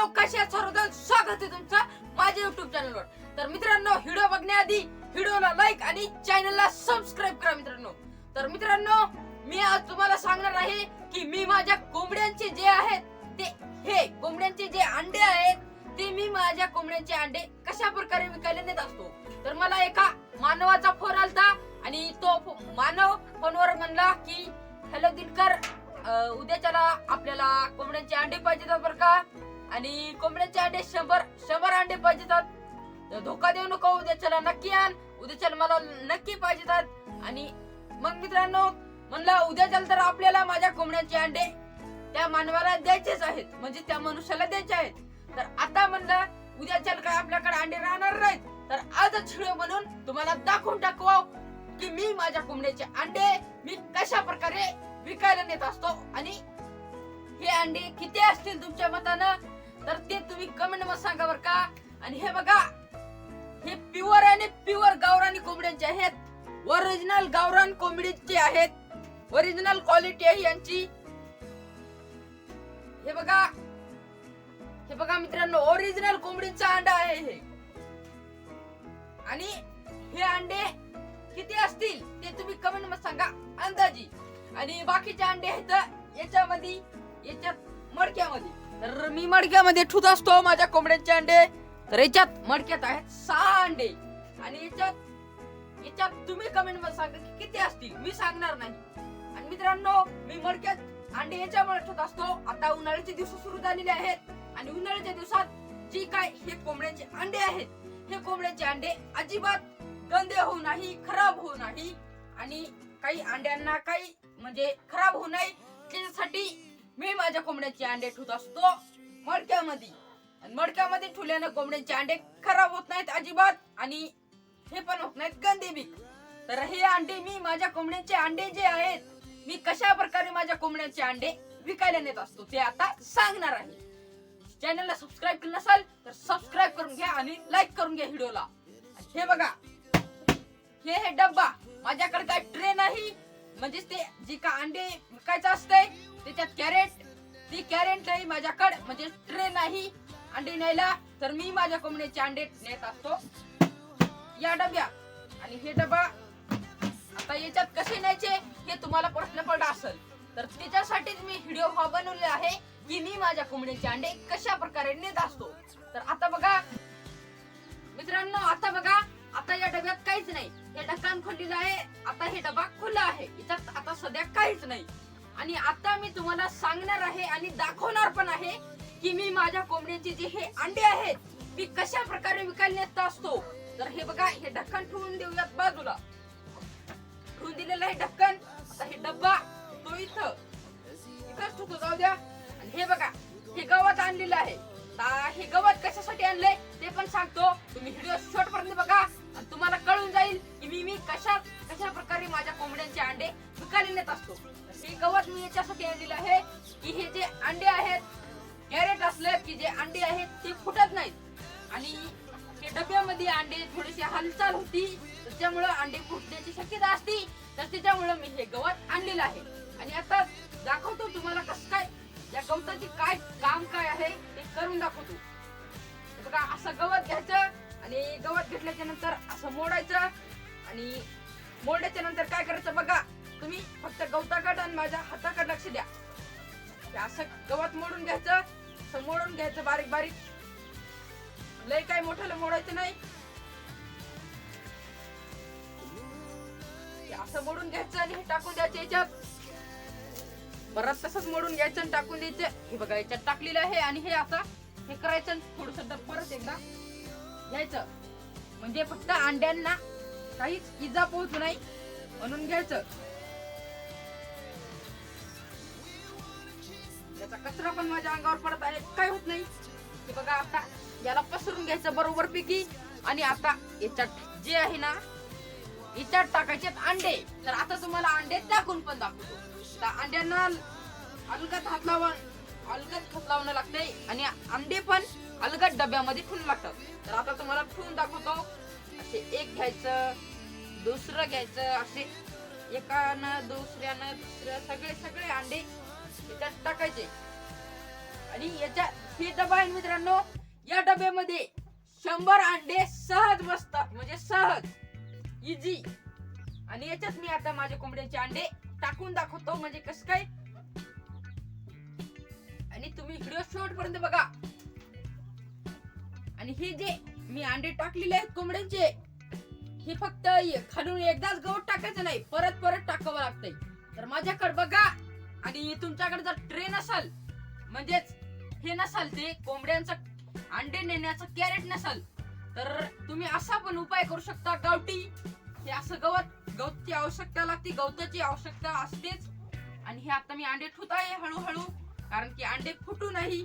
मित्रांनो कसे सर्वजण? स्वागत आहे तुमचं माझ्या युट्यूब चॅनलवर तर मित्रांनो व्हिडिओ बघण्याआधी व्हिडिओला लाईक आणि चॅनलला सबस्क्राईब करा मित्रांनो. तर मित्रांनो मी आज तुम्हाला सांगणार आहे की मी माझ्या कोंबड्यांचे जे आहेत ते हे कोंबड्यांचे जे अंडे आहेत ते मी माझ्या कोंबड्यांचे अंडे कशा प्रकारे विकायला नेत असतो. तर मला एका मानवाचा फोन आलता आणि तो फो- मानव फोनवर म्हणला की हॅलो दिनकर अं, उद्याच्याला आपल्याला कोंबड्यांचे अंडे पाहिजेत बरं का? आणि कोंबड्यांचे अंडे शंभर शंभर अंडे पाहिजेतात. तर धोका देऊ नको उद्याच्याला नक्की आण. उद्याच्याला मला नक्की पाहिजेतात. आणि मग मित्रांनो म्हणलं उद्याच्याला तर आपल्याला माझ्या कोंबड्यांचे अंडे त्या मानवाला द्यायचेच आहेत. म्हणजे त्या मनुष्याला द्यायचे आहेत. तर आता म्हणलं उद्याच्याला काय आपल्याकडे अंडे राहणार नाहीत. तर आजच व्हिडिओ म्हणून तुम्हाला दाखवून टाकवा की मी माझ्या कोंबड्याचे अंडे मी कशा प्रकारे विकायला नेत असतो. आणि हे अंडे किती असतील तुमच्या मतानं? तर ते तुम्ही कमेंटमध्ये सांगा बर का? आणि हे बघा हे प्युअर आणि प्युअर गावरानी कोंबड्यांचे आहेत. ओरिजिनल गावरान कोंबडीचे आहेत. ओरिजिनल क्वालिटी आहे यांची. हे बघा हे बघा मित्रांनो ओरिजिनल कोंबडीचा अंडा आहे हे. आणि हे अंडे किती असतील ते तुम्ही कमेंटमध्ये सांगा अंदाजी. आणि बाकीचे अंडे आहेत याच्यामध्ये याच्यात मडक्यामध्ये. तर मी मडक्यामध्ये ठुत असतो माझ्या कोंबड्यांचे अंडे. तर याच्यात मडक्यात आहेत सहा अंडे. आणि याच्यात याच्यात तुम्ही कमेंटमध्ये सांगा की किती असतील? मी सांगणार नाही. आणि मित्रांनो मी मडक्यात अंडे याच्यामुळे ठेवत असतो. आता उन्हाळ्याचे दिवस सुरू झालेले आहेत. आणि उन्हाळ्याच्या दिवसात जी काय हे कोंबड्यांचे अंडे आहेत हे कोंबड्यांचे अंडे अजिबात गंदे होऊ नाही खराब होऊ नाही. आणि काही अंड्यांना काही म्हणजे खराब होऊ नये त्याच्यासाठी मी माझ्या कोंबड्याचे अंडे ठेवत असतो मडक्यामध्ये. आणि मडक्यामध्ये ठेवल्यानं कोंबड्यांचे अंडे खराब होत नाहीत अजिबात आणि हे पण होत नाहीत गंदेबी तर हे अंडे मी माझ्या कोंबड्यांचे अंडे जे आहेत मी कशा प्रकारे माझ्या कोंबड्यांचे अंडे विकायला नेत असतो ते आता सांगणार आहे. चॅनलला सबस्क्राईब केलं नसाल तर सबस्क्राईब करून घ्या आणि लाईक करून घ्या व्हिडिओला. हे बघा हे हे डब्बा माझ्याकडे काय ट्रे नाही म्हणजेच ते जे का अंडे विकायचं असतंय त्याच्यात कॅरेट ती कॅरेट म्हणजे नाही माझ्याकडे म्हणजे ट्रे नाही अंडे न्यायला. तर मी माझ्या कोंबड्याचे अंडे नेत असतो. या डब्या. आणि हे डबा आता याच्यात कसे न्यायचे हे तुम्हाला प्रश्न पडला असेल. तर त्याच्यासाठीच मी व्हिडिओ हा बनवले आहे की मी माझ्या कोंबड्याचे अंडे कशा प्रकारे नेत असतो. तर आता बघा. मित्रांनो आता बघा. आता या डब्यात काहीच नाही. हे ढक्कन खोललेलं आहे. आता हे डबा खुला आहे. याच्यात आता सध्या काहीच नाही. आणि आता मी तुम्हाला सांगणार आहे आणि दाखवणार पण आहे की मी माझ्या कोंबड्याचे जे हे अंडे आहेत मी कशा प्रकारे विकायला नेत असतो. तर हे बघा हे ढक्कन ठेवून देऊयात बाजूला. ठेवून दिलेलं आहे ढक्कन. आता हे डब्बा तो इथं. इथंच ठेवतो जाऊ द्या. आणि हे बघा हे गवत आणलेलं आहे. हे गवत कशासाठी आणलंय ते पण सांगतो. तुम्ही व्हिडिओ शॉर्ट पर्यंत बघा. आणि तुम्हाला कळून जाईल की मी मी कशा कशा प्रकारे माझ्या कोंबड्यांचे अंडे विकायला नेत असतो. याच्यासाठी आणलेलं आहे की हे जे अंडे आहेत गॅरेट असलं की जे अंडे आहेत ते फुटत नाहीत. आणि हे डब्यामध्ये अंडे थोडीशी हालचाल होती त्याच्यामुळं अंडे फुटण्याची शक्यता असती तर त्याच्यामुळं मी हे गवत आणलेलं आहे. आणि आता दाखवतो तुम्हाला कसं काय या गवताचे काय काम काय आहे ते करून दाखवतो. बघा असं गवत घ्यायचं आणि गवत घेतल्याच्या नंतर असं मोडायचं. आणि मोडल्याच्या नंतर काय करायचं बघा. तुम्ही फक्त गवताकडे आणि माझ्या हाताकडे लक्ष द्या. असं गवत मोडून घ्यायचं समोडून मोडून घ्यायचं बारीक बारीक. लय काय मोठ्याला मोडायचं नाही. असं मोडून घ्यायचं आणि हे टाकून द्यायचं याच्यात. परत तसंच मोडून घ्यायचं आणि टाकून द्यायचं. हे बघा याच्यात टाकलेलं आहे आणि हे आता हे करायचं थोडस परत एकदा घ्यायचं. म्हणजे फक्त अंड्यांना काहीच इजा पोहोचू नाही म्हणून घ्यायचं. कचरा पण माझ्या अंगावर पडत आहे. काय होत नाही. हे बघा आता याला पसरून घ्यायचं बरोबर पैकी. आणि आता याच्यात जे आहे ना याच्यात टाकायचे अंडे. तर आता तुम्हाला अंडे टाकून पण दाखवतो. तर अंड्यांना अलगत हात लावा अलगत हात लावणं लागतंय. आणि अंडे पण अलगत डब्यामध्ये ठेवून लागतात. तर आता तुम्हाला ठेवून दाखवतो. असे एक घ्यायचं दुसरं घ्यायचं असे एकानं दुसऱ्यानं दुसऱ्या सगळे सगळे अंडे त्याच्यात टाकायचे. आणि याच्या हे डबा आहे मित्रांनो या डब्यामध्ये शंभर अंडे सहज बसतात. म्हणजे सहज इझी आणि याच्यात मी आता माझ्या कोंबड्याचे अंडे टाकून दाखवतो. म्हणजे कसं काय? आणि तुम्ही व्हिडिओ शॉर्ट पर्यंत बघा. आणि हे जे मी अंडे टाकलेले आहेत कोंबड्यांचे हे फक्त खालून एकदाच गवत टाकायचं नाही परत परत टाकावं लागतंय. तर माझ्याकडे बघा. आणि तुमच्याकडे जर ट्रेन असाल म्हणजेच हे नसाल ते कोंबड्यांचं अंडे नेण्याचं कॅरेट नसाल तर तुम्ही असा पण उपाय करू शकता गावठी. हे असं गवत गवतची आवश्यकता लागते गवताची आवश्यकता असतेच. आणि हे आता मी अंडे ठुत आहे हळूहळू कारण की अंडे फुटू नाही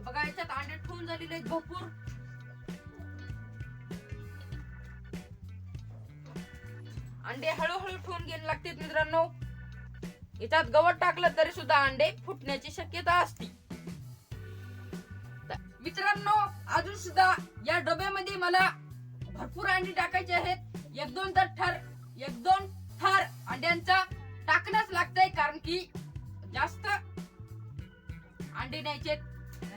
बघा याच्यात अंडे ठेवून झालेले आहेत भरपूर. अंडे हळूहळू ठेवून गेले लागतात मित्रांनो. याच्यात गवत टाकलं तरी सुद्धा अंडे फुटण्याची शक्यता असते. मित्रांनो अजून सुद्धा या डब्यामध्ये मला भरपूर अंडी टाकायचे आहेत. एक दोन तर ठर एक दोन ठर अंड्यांचा टाकणंच लागतंय कारण की जास्त अंडे न्यायचे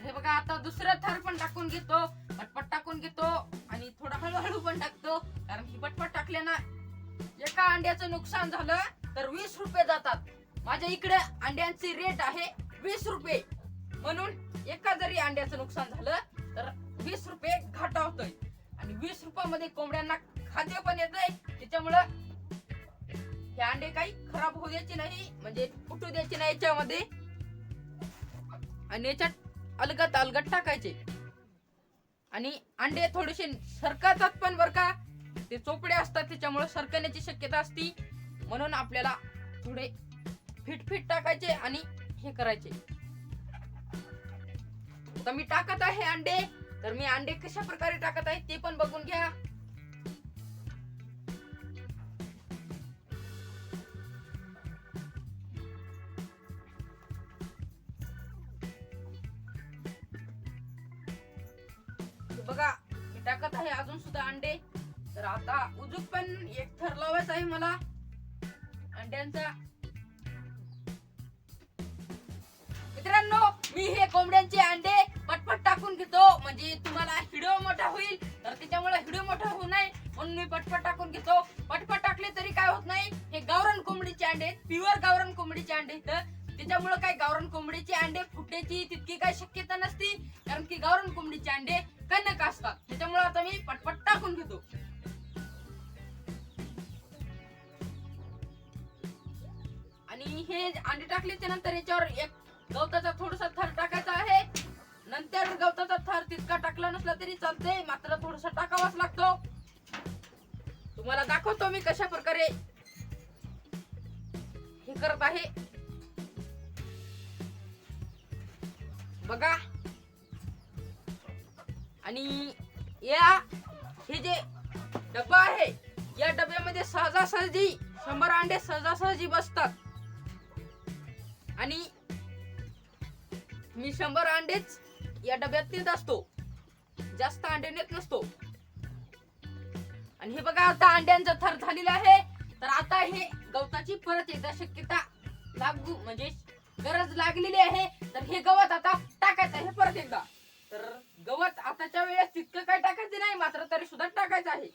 हे बघा आता दुसरं थर पण टाकून घेतो पटपट टाकून घेतो आणि थोडा हळूहळू पण टाकतो कारण की पटपट टाकल्यानं एका अंड्याचं नुकसान झालं तर वीस रुपये जातात. माझ्या इकडे अंड्यांचे रेट आहे वीस रुपये. म्हणून एका जरी अंड्याचं नुकसान झालं तर वीस रुपये घाटा होतोय आणि वीस रुपयामध्ये कोंबड्यांना खाद्य पण येतंय. त्याच्यामुळं हे अंडे काही खराब होऊ द्यायचे नाही म्हणजे फुटू द्यायचे नाही याच्यामध्ये. आणि याच्यात अलगत अलगत टाकायचे. आणि अंडे थोडेसे सरकतात पण बर का. ते चोपडे असतात त्याच्यामुळे सरकण्याची शक्यता असती. म्हणून आपल्याला थोडे फिट फिट टाकायचे आणि हे करायचे. तर मी टाकत आहे अंडे. तर मी अंडे कशा प्रकारे टाकत आहे ते पण बघून घ्या. बघा मी टाकत आहे अजून सुद्धा अंडे. तर आता उजूक पण एक थर लावायचा आहे मला. अंड्यांचा मित्रांनो मी हे कोंबड्यांचे अंडे पटपट टाकून घेतो. म्हणजे तुम्हाला हिडो मोठा होईल तर त्याच्यामुळे हिडो मोठा होऊ नये म्हणून मी पटपट टाकून घेतो. पटपट टाकले तरी काय होत नाही हे गावरान कोंबडीचे अंडे प्युअर गावरान कोंबडीचे अंडे तर त्याच्यामुळे काय गावरान कोंबडीचे अंडे फुटण्याची तितकी काय शक्यता नसती कारण की गावरान कोंबडीचे अंडे कणक असतात. त्याच्यामुळे आता मी पटपट टाकून घेतो. आणि हे अंडे टाकल्याच्या नंतर याच्यावर एक गवताचा थोडासा थर टाकायचा आहे. नंतर गवताचा थर तितका टाकला नसला तरी चालते मात्र थोडासा टाकावाच लागतो. तुम्हाला दाखवतो मी कशा प्रकारे हे करत आहे. बघा. आणि या हे जे डब्बा आहे या डब्यामध्ये सहजासहजी शंभर अंडे सहजासहजी बसतात. आणि मी शंभर अंडेच या डब्यात नेत असतो. जास्त अंडे नेत नसतो. आणि हे बघा आता अंड्यांचा थर झालेला आहे. तर आता हे गवताची परत एकदा शक्यता लागू म्हणजे गरज लागलेली आहे. तर हे गवत आता टाकायचं आहे परत एकदा. तर गवत आताच्या वेळेस तितकं काय टाकायचं नाही मात्र तरी सुद्धा टाकायचं आहे.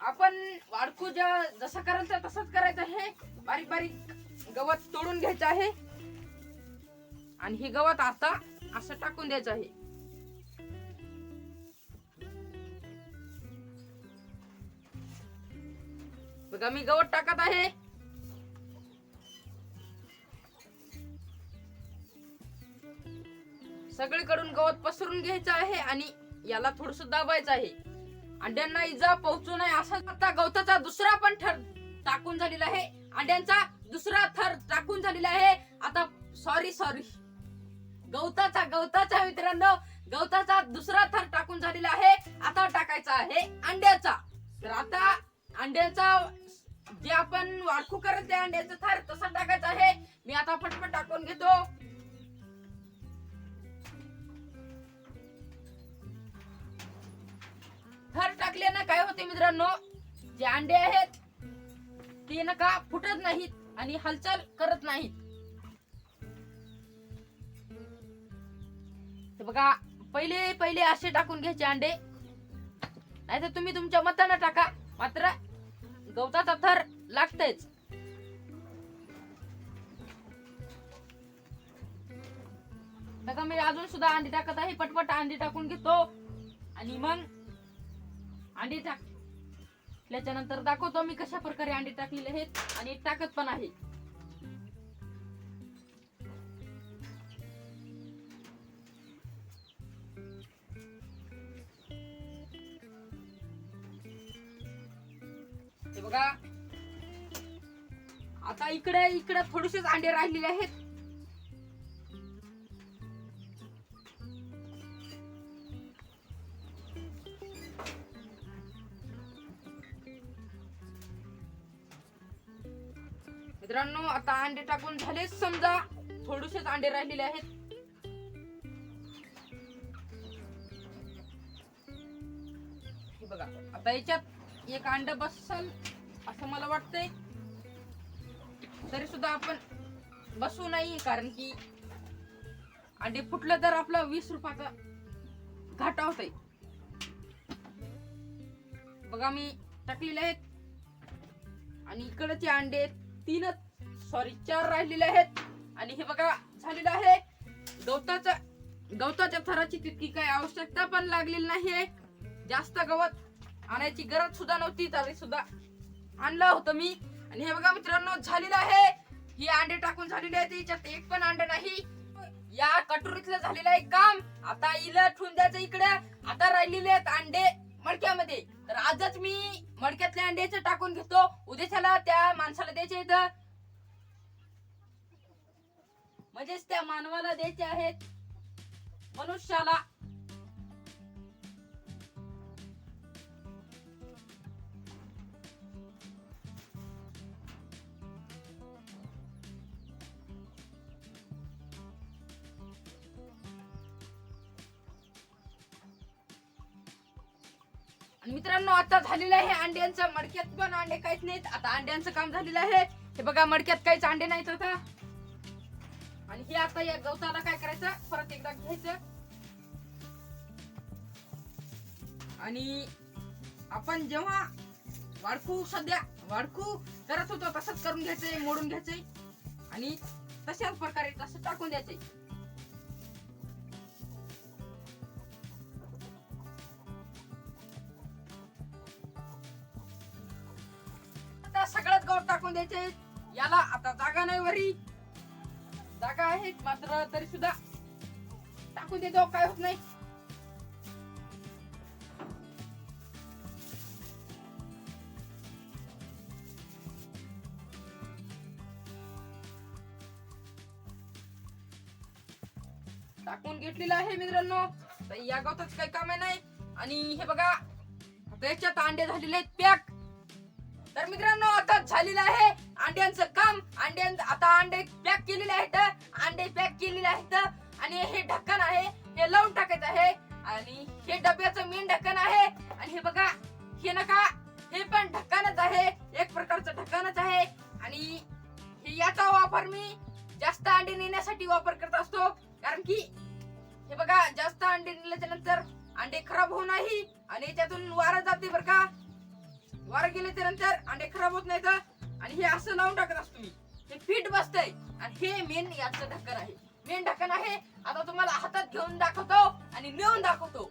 आपण वाडकू ज्या जसं करायचं तसंच करायचं आहे. बारीक बारीक गवत तोडून घ्यायचं आहे. आणि हे गवत आता असं टाकून द्यायचं आहे. बघा मी गवत टाकत आहे. सगळीकडून गवत पसरून घ्यायचं आहे आणि याला थोडस दाबायचं आहे. अंड्यांना इजा पोहोचू नये असा आता गवताचा दुसरा पण थर टाकून झालेला आहे. अंड्यांचा दुसरा थर टाकून झालेला आहे. आता सॉरी सॉरी गवताचा गवताचा मित्रांनो गवताचा दुसरा थर टाकून झालेला आहे. आता टाकायचा आहे अंड्याचा. तर आता अंड्याचा जे आपण वाळखू करत त्या अंड्याचा थर तसा टाकायचा आहे. मी आता पटपट टाकून घेतो. थर टाकल्यानं काय होते मित्रांनो? जे अंडे आहेत ते नका फुटत नाहीत आणि हालचाल करत नाहीत. बघा पहिले पहिले असे टाकून घ्यायचे अंडे. नाहीतर तुम्ही तुमच्या मतानं टाका. मात्र गवताचा थर लागतेच. बघा मी म्हणजे अजून सुद्धा अंडी टाकत आहे. पटपट अंडी टाकून घेतो. आणि मग अंडी टाकल्याच्या नंतर दाखवतो मी कशा प्रकारे अंडी टाकलेले आहेत. आणि टाकत पण आहे. इकडे इकडे थोडेसेच अंडे राहिलेले आहेत. मित्रांनो आता अंडे टाकून झाले. समजा थोडेसेच अंडे राहिलेले आहेत. बघा आता याच्यात एक अंड बसल असं मला वाटतंय. तरी सुद्धा आपण बसू नाही कारण की अंडे फुटलं तर आपला वीस रुपयाचा घाटा होत बघा मी टाकलेले आहेत. आणि इकडचे अंडे तीनच सॉरी चार राहिलेले आहेत. आणि हे बघा झालेलं आहे. गवताचा गवताच्या थराची तितकी काही आवश्यकता पण लागलेली नाही जास्त गवत आणायची गरज सुद्धा नव्हती तरी सुद्धा आणलं होतं मी. आणि हे बघा मित्रांनो झालेलं आहे. ही अंडे टाकून झालेली आहे तिच्यात एक पण अंड नाही. या कटोरीतलं झालेलं आहे काम. आता इला ठेवून द्यायचं इकडे. आता राहिलेले आहेत अंडे मडक्यामध्ये. तर आजच मी मडक्यातले अंड्याचं टाकून घेतो. उद्याच्याला त्या माणसाला द्यायचे इथं. म्हणजेच त्या मानवाला द्यायचे आहेत. मनुष्याला. मित्रांनो आता झालेलं आहे अंड्यांचं मडक्यात पण अंडे काहीच नाहीत. आता अंड्यांचं काम झालेलं आहे. हे बघा मडक्यात काहीच अंडे नाहीत आता. आणि हे आता या गवताला काय करायचं? परत एकदा घ्यायचं. आणि आपण जेव्हा वाडकू सध्या वाडकू करत होतो तसंच करून घ्यायचंय मोडून घ्यायचंय. आणि तशाच प्रकारे तसं टाकून द्यायचंय. सगळ्यात द्यायचे याला आता जागा नाही वरी. जागा आहे मात्र तरी सुद्धा टाकून देतो काय होत नाही. टाकून घेतलेलं आहे मित्रांनो. तर या गवताच काही काम नाही. आणि हे बघा आता याच्यात अंडे झालेले आहेत. पॅक. तर मित्रांनो आता झालेलं आहे अंड्यांचं काम. अंड्यां आता अंडे पॅक केलेले आहेत. अंडे पॅक केलेले आहेत. आणि हे ढक्कन आहे. हे लावून टाकायचं आहे. आणि हे डब्याचं मेन ढक्कन आहे. आणि हे बघा हे नका. हे पण ढक्कनच आहे. एक प्रकारचं ढक्कनच आहे. आणि हे याचा वापर मी जास्त अंडे नेण्यासाठी वापर करत असतो. कारण की हे बघा जास्त अंडे नेल्याच्या नंतर अंडे खराब होऊ नाही. आणि याच्यातून वारा जाते बरं का. वारं गेले नंतर अंडे खराब होत नाहीत. आणि हे असं लावून टाकत असतो मी. हे फिट बसतंय. आणि हे मेन याचं ढक्कन आहे. मेन ढक्कन आहे. आता तुम्हाला हातात घेऊन दाखवतो आणि नेऊन दाखवतो.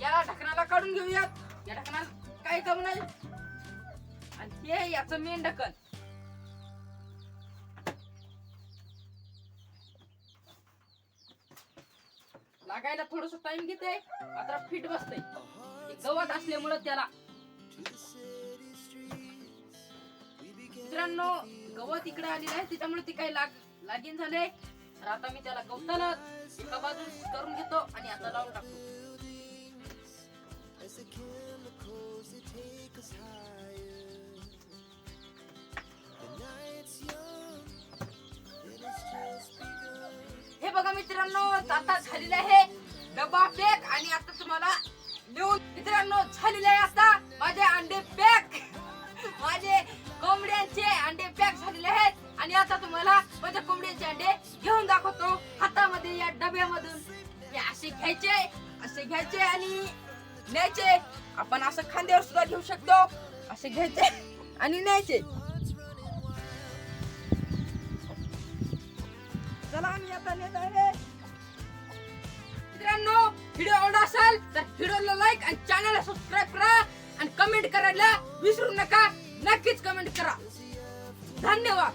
या ढकणाला काढून घेऊयात. या ढकणाला काय कम नाही. आणि हे याचं मेन ढक्कन. लागायला थोडस टाइम घेते. मात्र फिट बसते गवत असल्यामुळे त्याला मित्रांनो गवत इकडे आलेलं आहे त्याच्यामुळे ते काही लाग लागीन झाले तर आता मी त्याला गवताला एका बाजून करून घेतो आणि आता लावून टाकतो. हे बघा मित्रांनो आता झालेलं आहे डबा पॅक आणि आता तुम्हाला देऊन मित्रांनो झालेलं आहे आता. माझे अंडे पॅक. माझे कोंबड्यांचे अंडे पॅक झालेले आहेत. आणि आता तुम्हाला माझ्या कोंबड्यांचे अंडे घेऊन दाखवतो हातामध्ये या डब्यामधून. हे असे घ्यायचे असे घ्यायचे आणि न्यायचे. आपण असं खांद्यावर सुद्धा घेऊ शकतो. असे घ्यायचे आणि न्यायचे. चला आम्ही आता नेत आहे मित्रांनो व्हिडिओ आवडला असेल तर व्हिडिओला लाईक आणि चॅनलला सबस्क्राईब करा. आणि कमेंट करायला विसरू नका. नक्कीच कमेंट करा. धन्यवाद.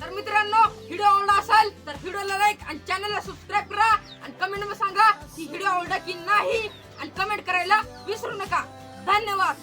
तर मित्रांनो व्हिडिओ आवडला असेल तर व्हिडिओला लाईक आणि चॅनलला सबस्क्राईब करा आणि कमेंटमध्ये सांगा की व्हिडिओ आवडला की नाही. आणि कमेंट करायला विसरू नका. धन्यवाद.